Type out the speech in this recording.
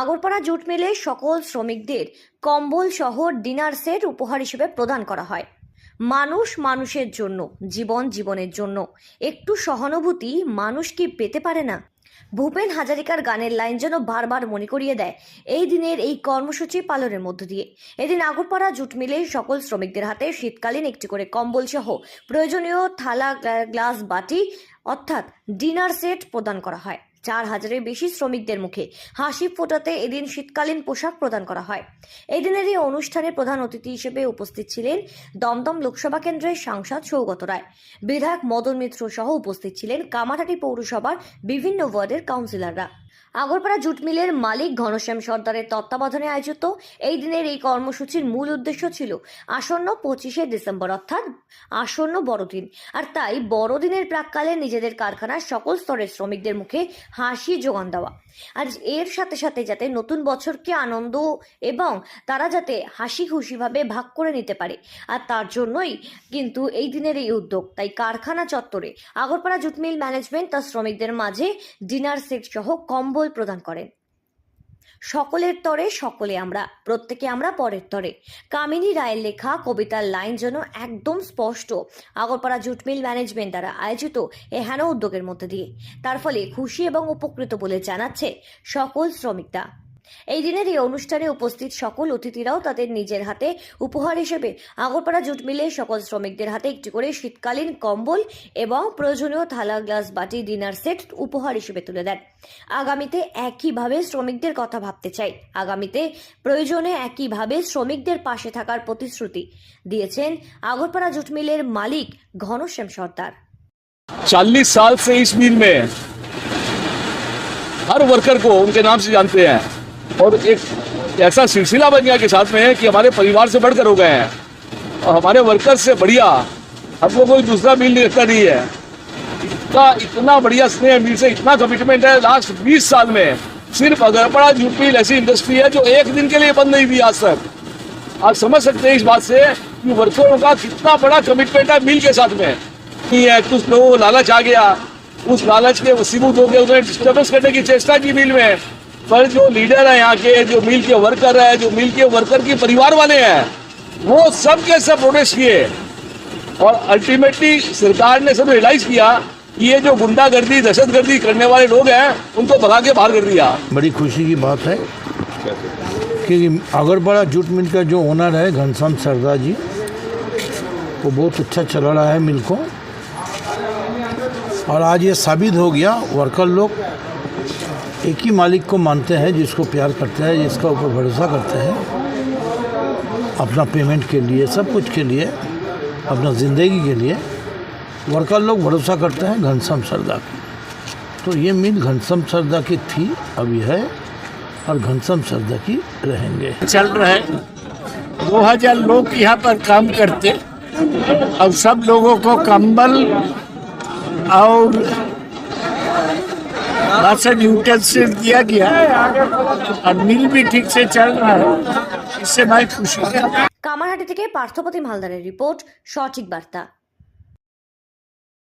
Agarpara jute মিলে সকল শ্রমিকদের কম্বল সহ ডিনার সেট উপহার হিসেবে প্রদান করা হয়। মানুষ মানুষের জন্য, জীবন জীবনের জন্য। একটু সহানুভূতি মানুষ কি পেতে পারে না? ভূপেন হাজারিকার গানের লাইন যেন বারবার মনে করিয়ে দেয় এই দিনের এই কর্মসূচি পালনের মধ্য দিয়ে। এদিন আগরপাড়া জুট মিলে সকল শ্রমিকদের হাতে শীতকালীন একটি করে কম্বল সহ প্রয়োজনীয় থালা গ্লাস, বাটি অর্থাৎ ডিনার সেট প্রদান করা হয়। চার হাজারের বেশি শ্রমিকদের মুখে হাসি ফোটাতে এদিন শীতকালীন পোশাক প্রদান করা হয়। এদিনের এই অনুষ্ঠানে প্রধান অতিথি হিসেবে উপস্থিত ছিলেন দমদম লোকসভা কেন্দ্রের সাংসদ সৌগত রায়। বিধায়ক মদন মিত্র সহ উপস্থিত ছিলেন কামারহাটি পৌরসভার বিভিন্ন ওয়ার্ডের কাউন্সিলররা। আগরপাড়া জুট মিলের মালিক ঘনশ্যাম সর্দারের তত্ত্বাবধানে আয়োজিত এই দিনের এই কর্মসূচির মূল উদ্দেশ্য ছিল আসন্ন পঁচিশে ডিসেম্বর, অর্থাৎ আসন্ন বড়দিন। আর তাই বড়দিনের প্রাককালে নিজেদের কারখানার সকল স্তরের শ্রমিকদের মুখে হাসি যোগান দেওয়া। আর এর সাথে সাথে যাতে নতুন বছরকে আনন্দ এবং তারা যাতে হাসি খুশিভাবে ভাগ করে নিতে পারে। আর তার জন্যই কিন্তু এই দিনের এই উদ্যোগ। তাই কারখানা চত্বরে আগরপাড়া জুট মিল ম্যানেজমেন্ট তার শ্রমিকদের মাঝে ডিনার সেট সহ কম্বল প্রদান করেন। সকলের তরে সকলে আমরা, প্রত্যেকে আমরা পরের তরে। কামিনী রায়ের লেখা, কবিতার লাইন যেন একদম স্পষ্ট। আগরপাড়া জুটমিল ম্যানেজমেন্ট দ্বারা আয়োজিত এ হেন উদ্যোগের মধ্যে দিয়ে। তার ফলে খুশি এবং উপকৃত বলে জানাচ্ছে সকল শ্রমিকরা। এই দিনের এই অনুষ্ঠানে উপস্থিত সকল অতিথিরাও তাদের নিজের হাতে উপহার হিসেবে আগরপাড়া জুট মিলে সকল শ্রমিকদের হাতে একটি করে শীতকালীন কম্বল এবং প্রয়োজনীয় থালা গ্লাস বাটি ডিনার সেট উপহার হিসেবে তুলে দেন আগামীতে একইভাবে শ্রমিকদের কথা ভাবতে চাই আগামীতে প্রয়োজনে একইভাবে শ্রমিকদের পাশে থাকার প্রতিশ্রুতি দিয়েছেন আগরপাড়া জুট মিলের মালিক ঘনশ্যাম সর্দার चालीस साल से इस मिल में हर वर्कर को उनके नाम से जानते हैं और एक ऐसा सिलसिला बन गया के साथ में कि हमारे परिवार से बढ़कर हो गए हैं। और हमारे वर्कर्स से बढ़िया हमको कोई दूसरा मिल नहीं लगता, नहीं है। इतना इतना बढ़िया स्नेह मिल से इतना कमिटमेंट है लास्ट 20 साल में। सिर्फ़ अगरपड़ा मिल ऐसी इंडस्ट्री है जो एक दिन के लिए बंद नहीं हुई आज तक। आप समझ सकते हैं इस बात से कि वर्करों का कितना बड़ा कमिटमेंट है मिल के साथ में। नहीं है, कुछ लोगों को लालच आ गया। उस लालच के वसीबूत होकर उन्होंने डिस्टर्बेंस करने की चेष्टा की मिल में। पर जो लीडर है यहाँ के, जो मिल के वर्कर है, जो मिल के वर्कर के परिवार वाले हैं, वो सब के सब प्रोटेस्ट किए। और अल्टीमेटली सरकार ने सब रियलाइज़ किया कि ये जो गुंडागर्दी, दहशतगर्दी करने वाले लोग हैं, उनको भगा के बाहर कर दिया। बड़ी खुशी की बात है कि आगरपाड़ा जूट मिल का जो ओनर है घनश्याम सरदार जी, वो बहुत अच्छा चला रहा है मिल को। और आज ये साबित हो गया वर्कर लोग एक ही मालिक को मानते हैं, जिसको प्यार करते हैं, जिसका ऊपर भरोसा करते हैं। अपना पेमेंट के लिए, सब कुछ के लिए, अपना ज़िंदगी के लिए। वर्कर लोग भरोसा करते हैं घनश्याम सरदा की। तो ये मिल घनश्याम सरदा की थी अभी है, और घनश्याम सरदा की रहेंगे। चल रहे दो हज़ार लोग यहाँ पर काम करते अब सब लोगों को कंबल और राशन यूटेंसिल दिया गया और मिल भी ठीक से चल रहा है इससे मैं खुशी है কামারহাটি থেকে পার্থপতি মালদারের রিপোর্ট সঠিক বার্তা